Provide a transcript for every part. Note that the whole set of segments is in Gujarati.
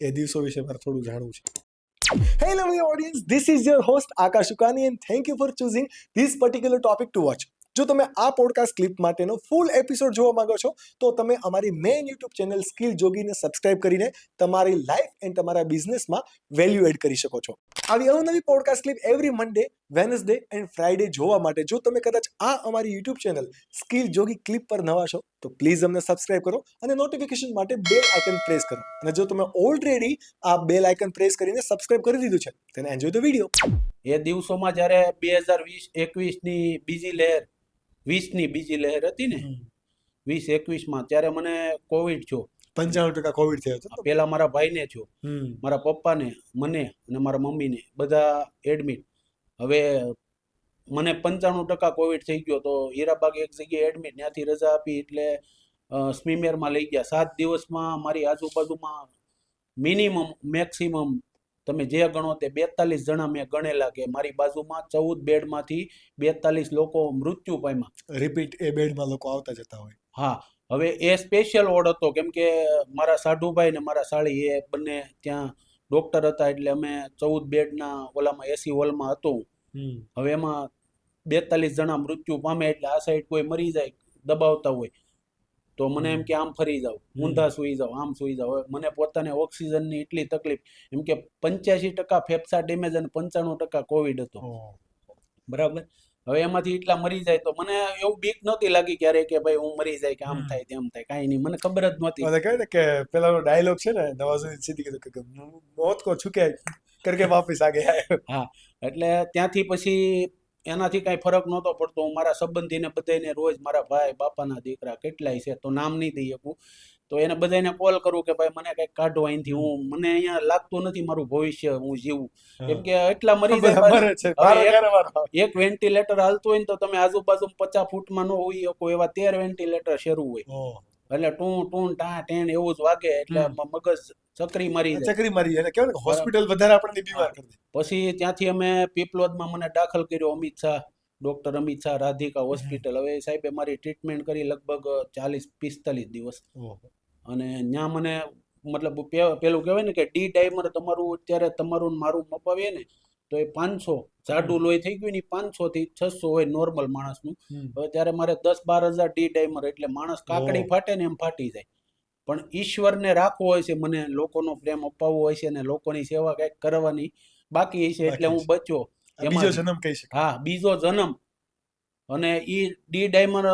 એ દિવસો વિશે મારે થોડું જાણવું છે. Hello my audience this is your host Akash Sukani and thank you for choosing this particular topic to watch જો તમે આ પોડકાસ્ટ ક્લિપ માટેનો ફૂલ એપિસોડ જોવા માંગો છો, તો તમે અમારી મેઇન યુટ્યુબ ચેનલ સ્કિલ જોગીને સબસ્ક્રાઇબ કરીને તમારી લાઈફ એન્ડ તમારા બિઝનેસમાં વેલ્યુ એડ કરી શકો છો. આવી અવનવી podcast clip every Monday Wednesday and Friday જોવા માટે. જો તમે કદાચ આ અમારી YouTube channel skill Jogi clip પર નવા છો તો પ્લીઝ અમને સબસ્ક્રાઇબ કરો અને નોટિફિકેશન માટે બેલ આઇકન પ્રેસ કરો. અને જો તમે ઓલરેડી આ બેલ આઇકન પ્રેસ કરીને સબસ્ક્રાઇબ કરી દીધું છે તેને એન્જોય ધ વીડિયો એ દિવસોમાં જ્યારે બે હજાર વીસ એકવીસની બીજી લહેર વીસની બીજી લહેર હતી ને વીસ એકવીસમાં ત્યારે મને કોવિડ થયો. પંચાણું ટકા કોવિડ થયો હતો. પેલા મારા ભાઈને થયો. મારા પપ્પાને મને અને મારા મમ્મીને બધા એડમિટ હવે મને પંચાણું ટકા કોવિડ થઈ ગયો તો હીરાબાગ એક જગ્યાએ એડમિટ ત્યાંથી રજા આપી એટલે સ્મીમેરમાં લઈ ગયા. સાત દિવસમાં મારી આજુબાજુમાં મિનિમમ મેક્સિમમ તમે જે ગણો તે બેતાલીસ જણા મેં ગણેલા કે મારી બાજુમાં ચૌદ બેડમાંથી બેતાલીસ લોકો મૃત્યુ પામ્યા. રિપીટ એ બેડમાં લોકો આવતા જતા હોય. હા હવે એ સ્પેશિયલ વોર્ડ હતો. કેમ કે મારા સાઢુભાઈ ને મારા સાળી એ બંને ત્યાં ડોક્ટર હતા એટલે અમે ચૌદ બેડના ઓલામાં એસી હોલમાં હતો. હવે એમાં બેતાલીસ જણા મૃત્યુ પામે એટલે આ સાઈડ કોઈ મરી જાય દબાવતા હોય. તો મને એમ કે આમ ફરી જાવ ઊંધા સુઈ જાવ આમ સુઈ જાવ મને પોતાને ઓક્સિજનની એટલી તકલીફ. એમ કે પંચ્યાસી ટકા ફેફસા ડેમેજ અને પંચાણું ટકા કોવિડ હતો. બરાબર? હવે એમાંથી એટલા મરી જાય તો મને એવું બીક નહોતી લાગી ક્યારે કે ભાઈ હું મરી જાય કે આમ થાય તેમ થાય કાંઈ નહીં મને ખબર જ નહોતી. મને કહે ને કે પેલાનો ડાયલોગ છે ને નવાઝુદ્દીન સિદ્દીકી કીધું કે મોત કો છુકે કરકે વાપસ આગે. હા એટલે ત્યાંથી પછી એનાથી કાંઈ ફરક નહોતો પડતો. હું મારા સંબંધીને બધાને રોજ મારા ભાઈ બાપાના દીકરા કેટલાય છે તો નામ નહીં દઈ શકું. તો એને બધાને કોલ કરું કે ભાઈ મને કંઈક કાઢો અહીંથી હું મને અહીંયા લાગતું નથી મારું ભવિષ્ય હું જીવું. કેમ કે એટલા મરી જાય એક- વેન્ટિલેટર હાલતું હોય ને તો તમે આજુબાજુ પચાસ ફૂટમાં ન હોય શકો એવા તેર વેન્ટિલેટર શરૂ હોય. એટલે ટૂં ટૂં ટા ટેન એવું જ વાગે એટલે મગજ ચકરી મારી જાય. ચકરી મારી અને કેવાય હોસ્પિટલ વધારે આપણને બીમાર કરી દે. પછી ત્યાંથી અમે પીપલોદમાં મને દાખલ કર્યો Amit Shah. Doctor Amit Shah Radhika hospital. હવે સાહેબે મારી ટ્રીટમેન્ટ કરી લગભગ ચાલીસ પિસ્તાલીસ દિવસ. અને ત્યાં મને મતલબ પેલું કહેવાય ને કે ડી ડાયમર તમારું અત્યારે તમારું મારું મપાવીએ ને તો એ પાંચસો જાડું લોહી થઈ ગયું ને પાંચસો થી છસો હોય નોર્મલ માણસનું. હવે ત્યારે મારે દસ બાર હજાર ડી ડાયમર એટલે માણસ કાકડી ફાટે ને એમ ફાટી જાય. પણ ઈશ્વરને રાખવો હોય છે મને લોકોનો પ્રેમ અપાવવો હોય છે અને લોકોની સેવા કંઈક કરવાની બાકી છે એટલે હું બચ્યો. બીજો જન્મ કહી શકાય. હા બીજો જન્મ. અને ઈ ડી ડાયમંડ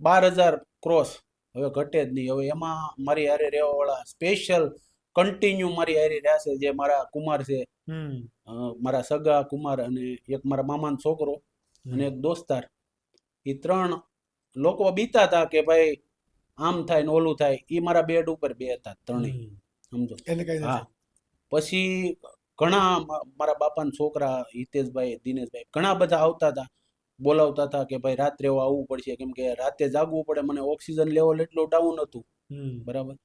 બાર હજાર ક્રોસ હવે ઘટે જ નહીં. હવે એમાં મારી હારે રહેવાવાળા સ્પેશિયલ કન્ટિન્યુ મારી હારી રહ્યા છે જે મારા કુમાર છે. મારા સગા કુમાર અને એક મારા મામાનો છોકરો અને એક દોસ્તાર. એ ત્રણ લોકો બીતા હતા કે ભાઈ આમ થાય ને ઓલું થાય. એ મારા બેડ ઉપર બે હતા ત્રણેય સમજો? હા. પછી ઘણા મારા બાપાના છોકરા હિતેશભાઈ દિનેશભાઈ ઘણા બધા આવતા હતા બોલાવતા હતા કે ભાઈ રાત્રે આવવું પડશે કેમ કે રાતે જાગવું પડે મને ઓક્સિજન લેવલ એટલું ડાઉન હતું. બરાબર?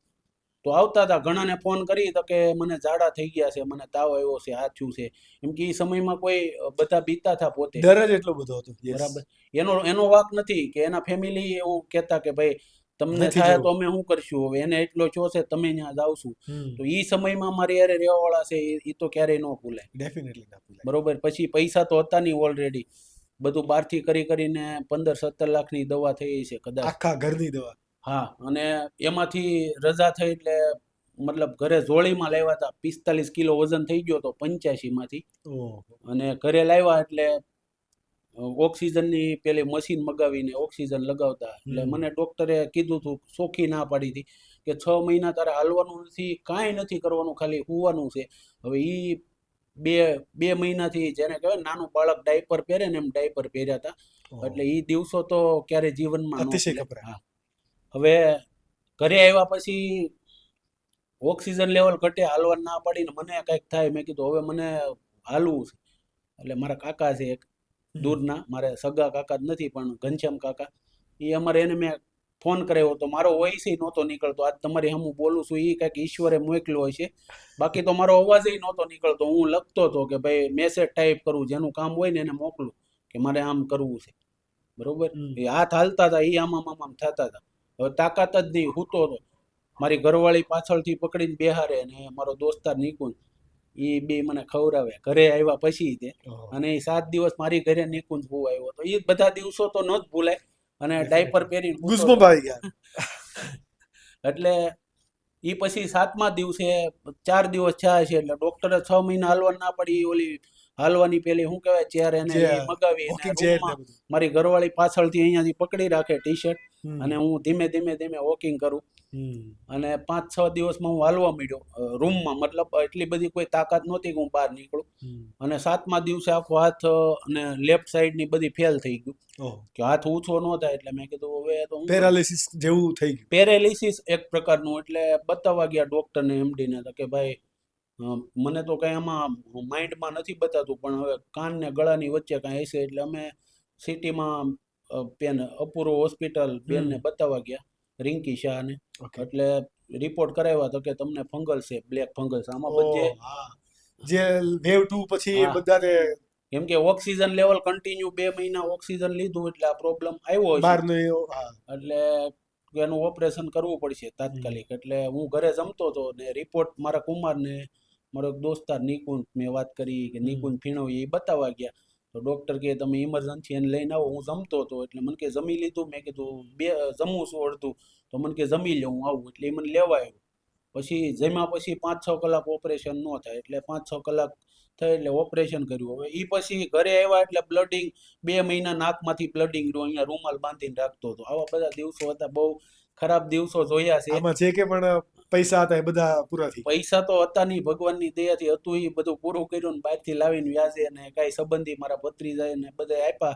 તો આવતા હતા ઘણાને ફોન કરી તો કે મને ઝાડા થઈ ગયા છે મને તાવ આવ્યો છે હાથું છે. એમ કે એ સમયમાં કોઈ બધા બીતા હતા પોતે. ડર જ એટલો બધો હતો બરાબર? એનો એનો વાક નથી કે એના ફેમિલી એવું કહેતા કે ભાઈ તમને થાય તો અમે શું કરશું? હવે એને એટલો છો છે તમે ત્યાં જાવશું. તો એ સમયમાં મારી યારે રહેવા વાળા છે એ તો ક્યારેય ન ભૂલાય. ડેફિનેટલી ના ભૂલાય. બરોબર? પછી પૈસા તો હતા નહીં ઓલરેડી બધું બહારથી કરી કરીને પંદર સત્તર લાખની દવા થઈ છે કદાચ. આખા ઘરની દવા. હા અને એમાંથી રજા થઈ એટલે મતલબ ઘરે જોળીમાં લાવ્યા હતા પિસ્તાલીસ કિલો વજન થઈ ગયો હતો પંચ્યાસી માંથી અને ઘરે લાવ્યા એટલે ઓક્સિજનની પેલી મશીન મગાવીને ઓક્સિજન લગાવતા. એટલે મને ડોક્ટરે કીધું હતું ચોખ્ખી ના પાડી હતી કે છ મહિના તારે હાલવાનું નથી કાંઈ નથી કરવાનું ખાલી હોવાનું છે. હવે એ બે બે મહિનાથી જેને કહેવાય નાનું બાળક ડાયપર પહેરે ને એમ ડાયપર પહેર્યા હતા. એટલે એ દિવસો તો ક્યારે જીવનમાં હવે ઘરે આવ્યા પછી ઓક્સિજન લેવલ ઘટે હાલવા ના પાડીને મને કંઈક થાય મેં કીધું હવે મને હાલવું છે. એટલે મારા કાકા છે એક. દૂરના મારે સગા કાકા જ નથી પણ ઘનશ્યામ કાકા એ અમારે એને મેં ફોન કર્યો હતો. મારો વોઇસ નહોતો નીકળતો. આજ તમારી હું બોલું છું એ કંઈક ઈશ્વરે મોકલ્યો હોય છે બાકી તો મારો અવાજ નહોતો નીકળતો. હું લખતો હતો કે ભાઈ મેસેજ ટાઈપ કરું જેનું કામ હોય ને એને મોકલું કે મારે આમ કરવું છે. બરોબર? એ હાથ હાલતા હતા એ આમ આમ આમ આમ થતા હતા. હવે તાકાત જ નહીં હૂતો હતો મારી ઘરવાળી પાછળથી પકડીને બેહારે અને મારો દોસ્તાર નિકુંજ એ બે મને ખવડાવે. ઘરે આવ્યા પછી તે. અને એ સાત દિવસ મારી ઘરે નિકુંજ બહુ આવ્યો તો એ બધા દિવસો તો ન જ ભૂલાય. અને ડાયપર પહેરીને. ગયા. એટલે એ પછી સાતમા દિવસે ચાર દિવસ થયા છે એટલે ડોક્ટરે છ મહિના હાલવા ના પડી. ઓલી હાલવાની પેલી શું કહેવાય ચેર એને મગાવી મારી ઘરવાળી પાછળથી અહીંયાથી પકડી રાખે ટી શર્ટ અને હું ધીમે ધીમે ધીમે વોકિંગ કરું. અને પાંચ છ દિવસમાં હું હાલવા માંડ્યો રૂમમાં મતલબ એટલી બધી કોઈ તાકાત નહોતી કે હું બહાર નીકળું. અને સાતમા દિવસે આખો હાથ અને લેફ્ટ સાઈડની બધી ફેલ થઈ ગયું. કે હાથ ઊંચો ન થાય એટલે મેં કીધું હવે તો પેરાલિસિસ જેવું થઈ ગયું. પેરેલિસિસ એક પ્રકારનું એટલે બતાવવા ગયા ડોક્ટરને એમડીને તો કે ભાઈ મને તો કઈ આમાં માઇન્ડમાં નથી બતાતું પણ હવે કાન ને ગળાની વચ્ચે કાંઈ હશે એટલે અમે સિટીમાં પેન અપૂરો હોસ્પિટલ બેનને ને બતાવવા ગયા. રિંકી શાહ ને. એટલે રિપોર્ટ કરાવ્યા તો કે તમને ફંગલ છે બ્લેક ફંગલ છે. આમાં બધે જે વેવ ટુ પછી. બધાને કેમ કે ઓક્સિજન લેવલ કન્ટિન્યુ બે મહિના ઓક્સિજન લીધું એટલે આ પ્રોબ્લેમ આવ્યો એટલે એનું ઓપરેશન કરવું પડશે તાત્કાલિક. એટલે હું ઘરે જમતો હતો ને રિપોર્ટ મારા કુમારને મારો દોસ્તાર નિકુંજ મેં વાત કરી કે. નિકુંજ ફીણો એ બતાવવા ગયા. તો ડૉક્ટર કહે, તમે ઇમરજન્સી એને લઈને આવો, હું જમતો હતો એટલે મને કે, જમી લીધું? મેં કીધું, બે જમું છું અડધું. તો મને કે, જમી લે હું આવું. એટલે એ મને લેવા આવ્યો પછી જમ્યા પછી પાંચ છ કલાક ઓપરેશન ન થાય, એટલે પાંચ છ કલાક થાય એટલે ઓપરેશન કર્યું. હવે એ પછી ઘરે આવ્યા એટલે બ્લડિંગ બે મહિના નાકમાંથી બ્લડિંગ રહ્યું, અહીંયા રૂમાલ બાંધીને રાખતો હતો. આવા બધા દિવસો હતા, બહુ ખરાબ દિવસો જોયા છે. આમાં જે કે પણ પૈસા હતા એ બધા પૂરા થઈ પૈસા તો હતા નહીં ભગવાનની દયાથી હતું એ બધું પૂરું કર્યું ને બહારથી લાવીને વ્યાજે અને કાંઈ સંબંધી મારા ભત્રીજાએ ને બધા આપ્યા.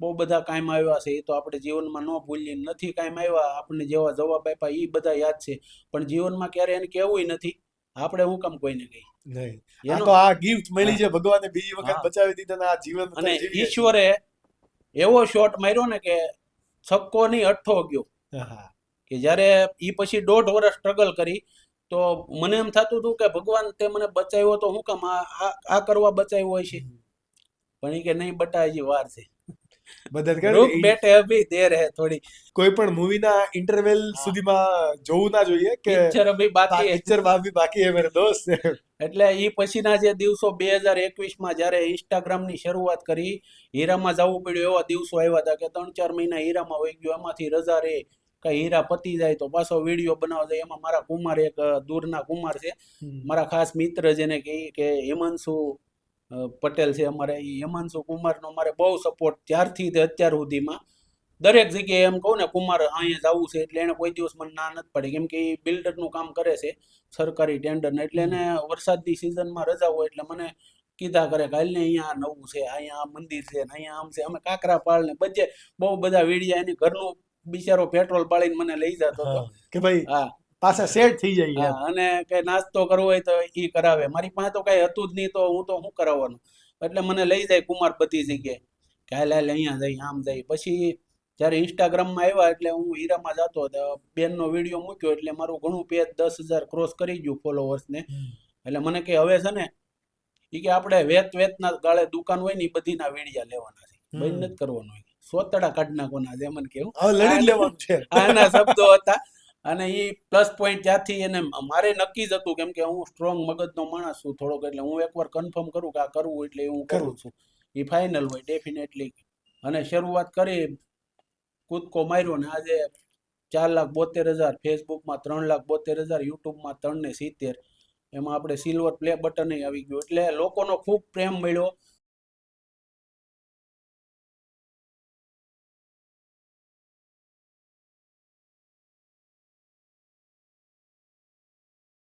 બહુ બધા કાયમ આવ્યા છે એ તો આપણે જીવનમાં ન ભૂલીએ નથી કાયમ આવ્યા આપણને જેવા જવાબ આપ્યા એ બધા યાદ છે. પણ જીવનમાં ક્યારે એને કહેવું નથી આપણે હું કામ કોઈને કહી નહીં. આ તો આ ગિફ્ટ મળી છે ભગવાને બીજી વખત બચાવી દીધા ને આ જીવન અને. ઈશ્વરે એવો શોટ માર્યો ને કે છક્કો નહીં અઠ્ઠો ગયો. હા. કે જ્યારે એ પછી દોઢ વર્ષ સ્ટ્રગલ કરી તો મને એમ થતું હતું કે ભગવાન તે મને બચાવ્યો તો હું કામ આ કરવા બચાવ્યો હોય છે? પણ એ કે નહીં બટા હજી વાર છે. મદદ કરે ને અભી દેર હે થોડી. કોઈ પણ મૂવીના ઇન્ટરવેલ સુધીમાં જોવું ના જોઈએ કે પિક્ચર અભી બાકી હે. પિક્ચર બાકી બાકી હે મેરે દોસ્ત. એટલે ઈ પછીના જે દિવસો બે હજાર એકવીસમાં જ્યારે ઇન્સ્ટાગ્રામની શરૂઆત કરી હીરામાં જવું પડ્યું એવા દિવસો આવ્યા હતા કે ત્રણ ચાર મહિના હીરામાં વહી ગયો. એમાંથી રજા રે કઈ હીરા પતી જાય તો પાછો વીડિયો બનાવવા જાય. એમાં મારા કુમાર એક દૂરના કુમાર છે. મારા ખાસ મિત્ર જેને કહે કે હિમાંશુ પટેલ છે અમારે. એ હિમાંશુ કુમારનો મારે બહુ સપોર્ટ ત્યારથી તે અત્યાર સુધીમાં. દરેક જગ્યાએ એમ કહું ને કુમાર અહીંયા જવું છે એટલે એને કોઈ દિવસ મને ના નથી પડી. કેમ કે એ બિલ્ડરનું કામ કરે છે સરકારી ટેન્ડર એટલે એને વરસાદની સિઝનમાં રજા હોય એટલે મને કીધા કરે કે હાલને અહીંયા નવું છે અહીંયા મંદિર છે ને અહીંયા આમ છે. અમે કાકરા પાળ ને બધે બહુ બધા વીડિયા એની ઘરનું બિચારો પેટ્રોલ પાડીને મને લઈ જતો હતો. કે ભાઈ હા. પાછા સેટ થઈ જાય અને કઈ નાસ્તો કરવો હોય તો એ કરાવે. મારી પાસે તો કઈ હતું જ નહીં તો હું તો શું કરાવવાનું? એટલે મને લઈ જાય કુમાર બધી જગ્યાએ. કે હાલ હાલ અહીંયા જઈ આમ જઈ. પછી જ્યારે ઇન્સ્ટાગ્રામમાં આવ્યા એટલે હું હીરામાં જતો હતો. બેનનો વીડિયો મૂક્યો એટલે મારું ઘણું પેજ દસ હજાર ક્રોસ કરી ગયું ફોલોવર્સને એટલે મને કે હવે છે ને એ કે આપણે વેત વેતના ગાળે દુકાન હોય ને એ બધીના વીડિયા લેવાના છે. બંધ નથી કરવાનું સોતડા કાઢ નાખવાના છે મને કેવું હવે લડી લેવાનું છે. આના શબ્દો હતા. અને એ પ્લસ પોઈન્ટ ત્યાંથી એને મારે નક્કી જ હતું કેમ કે હું સ્ટ્રોંગ મગજનો માણસ છું થોડોક એટલે હું એકવાર કન્ફર્મ કરું કે આ કરવું એટલે હું કરું છું. એ ફાઇનલ હોય ડેફિનેટલી અને શરૂઆત કરી કૂદકો માર્યો ને આજે ચાર લાખ બોતેર હજાર ફેસબુકમાં ત્રણ લાખ બોતેર હજાર યુટ્યુબમાં ત્રણ ને સિત્તેર. એમાં આપણે સિલ્વર પ્લે બટન આવી ગયું. એટલે લોકોનો ખૂબ પ્રેમ મળ્યો.